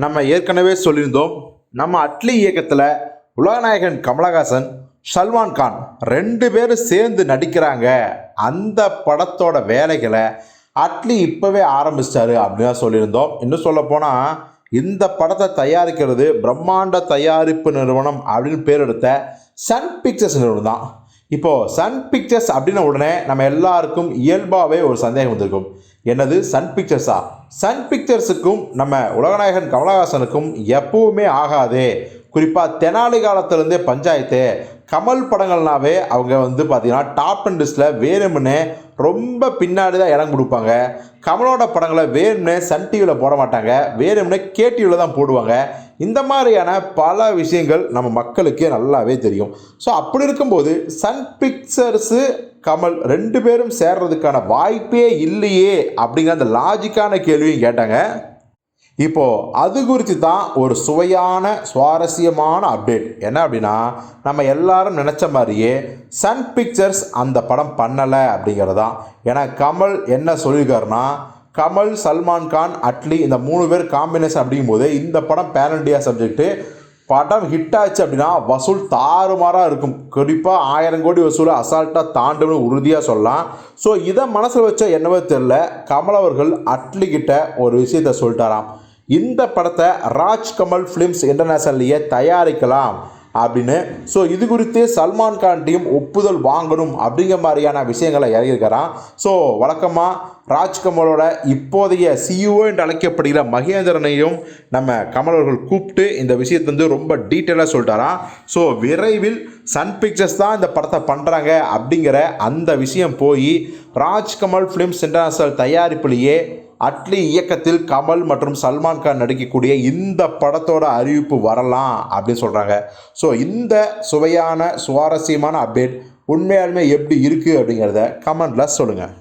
நம்ம ஏற்கனவே சொல்லியிருந்தோம் நம்ம அட்லி இயக்கத்தில் உலகநாயகன் கமலஹாசன் சல்மான் கான் ரெண்டு பேரும் சேர்ந்து நடிக்கிறாங்க. அந்த படத்தோட வேலைகளை அட்லி இப்போவே ஆரம்பிச்சிட்டாரு அப்படின்னு தான் சொல்லியிருந்தோம். இன்னும் சொல்ல போனால் இந்த படத்தை தயாரிக்கிறது பிரம்மாண்ட தயாரிப்பு நிறுவனம் அப்படின்னு பேர் எடுத்த சன் பிக்சர்ஸ் நிறுவனம் தான். இப்போது சன் பிக்சர்ஸ் அப்படின்ன உடனே நம்ம எல்லாருக்கும் இயல்பாகவே ஒரு சந்தேகம் வந்திருக்கும். என்னது? சன் பிக்சர்ஸா சன் பிக்சர்ஸுக்கும் நம்ம உலகநாயகன் கமலஹாசனுக்கும் எப்பவுமே ஆகாதே. குறிப்பாக தெனாலி காலத்திலேருந்தே பஞ்சாயத்து. கமல் படங்கள்னாவே அவங்க வந்து பார்த்திங்கன்னா டாப் டென் லிஸ்ட்டில் வேணும்னு ரொம்ப பின்னாடி தான் இடம் கொடுப்பாங்க. கமலோட படங்களை வேணும்னே சன் டிவியில் போட மாட்டாங்க. வேணும்னே கேடிவியில் தான் போடுவாங்க. இந்த மாதிரியான பல விஷயங்கள் நம்ம மக்களுக்கே நல்லாவே தெரியும். ஸோ அப்படி இருக்கும்போது சன் பிக்சர்ஸு கமல் ரெண்டு பேரும் சேர்றதுக்கான வாய்ப்பே இல்லையே அப்படிங்கிற அந்த லாஜிக்கான கேள்வியும் கேட்டாங்க. இப்போ அது குறித்து தான் ஒரு சுவையான சுவாரஸ்யமான அப்டேட் என்ன அப்படின்னா நம்ம எல்லாரும் நினச்ச மாதிரியே சன் பிக்சர்ஸ் அந்த படம் பண்ணலை அப்படிங்கிறது தான் ஏன்னா கமல் என்ன சொல்லியிருக்காருன்னா கமல் சல்மான் கான் அட்லி இந்த மூணு பேர் காம்பினேஷன் அப்படிங்கும்போது இந்த படம் பேன் இண்டியா சப்ஜெக்ட்டு படம் ஹிட் ஆச்சு அப்படின்னா வசூல் தாறுமாறாக இருக்கும். குறிப்பாக ஆயிரம் கோடி வசூலை அசால்ட்டாக தாண்டுன்னு உறுதியாக சொல்லலாம். ஸோ இதை மனசில் வச்ச என்னவோ தெரில கமல் அவர்கள் அட்லி கிட்ட ஒரு விஷயத்த சொல்லிட்டாராம். இந்த படத்தை ராஜ் கமல் ஃபிலிம்ஸ் இன்டர்நேஷனல்லையே தயாரிக்கலாம் அப்படின்னு. ஸோ இது குறித்து சல்மான் கான்ட்டையும் ஒப்புதல் வாங்கணும் அப்படிங்கிற மாதிரியான விஷயங்களை இறங்கியிருக்கிறான். ஸோ வழக்கமாக ராஜ்கமலோட இப்போதைய சிஇஓ என்று அழைக்கப்படுகிற மகேந்திரனையும் நம்ம கமல் அவர்கள் கூப்பிட்டு இந்த விஷயத்தை வந்து ரொம்ப டீட்டெயிலாக சொல்லிட்டாராம். ஸோ விரைவில் சன் பிக்சர்ஸ் தான் இந்த படத்தை பண்ணுறாங்க அப்படிங்கிற அந்த விஷயம் போய் ராஜ்கமல் ஃபிலிம்ஸ் இன்டர்நேஷனல் தயாரிப்புலேயே அட்லி இயக்கத்தில் கமல் மற்றும் சல்மான் கான் நடிக்கக்கூடிய இந்த படத்தோட அறிவிப்பு வரலாம் அப்படின்னு சொல்கிறாங்க ஸோ இந்த சுவையான சுவாரஸ்யமான அப்டேட் உண்மையாலுமே எப்படி இருக்குது அப்படிங்கிறத கமெண்டில் சொல்லுங்கள்